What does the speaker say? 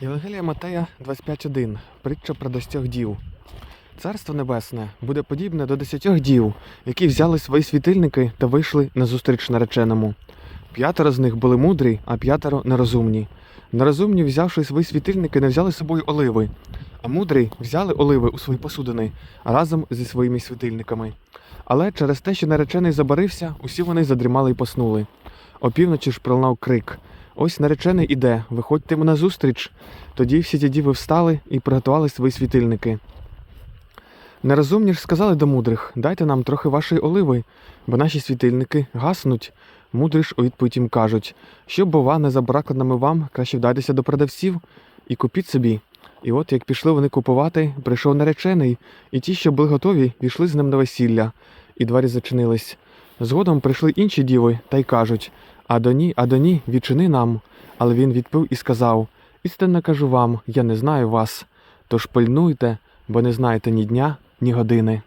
Євангелія Матея 25.1. Притча про десятьох дів. Царство Небесне буде подібне до десятьох дів, які взяли свої світильники та вийшли назустріч нареченому. П'ятеро з них були мудрі, а п'ятеро нерозумні. Нерозумні, взявши свої світильники, не взяли з собою оливи, а мудрі взяли оливи у свої посудини разом зі своїми світильниками. Але через те, що наречений забарився, усі вони задрімали й поснули. Опівночі ж пролунав крик. Ось наречений іде, виходьте йому назустріч. Тоді всі ті діви встали і приготували свої світильники. Нерозумні ж сказали до мудрих дайте нам трохи вашої оливи, бо наші світильники гаснуть. Мудрі ж у відповідь їм кажуть, щоб, бува, не забракло нами вам, краще вдайтеся до продавців і купіть собі. І от як пішли вони купувати, прийшов наречений, і ті, що були готові, війшли з ним на весілля, і двері зачинились. Згодом прийшли інші діви та й кажуть Адоні, Адоні, відчини нам. Але він відпив і сказав Істинно кажу вам, я не знаю вас. Тож пильнуйте, бо не знаєте ні дня, ні години.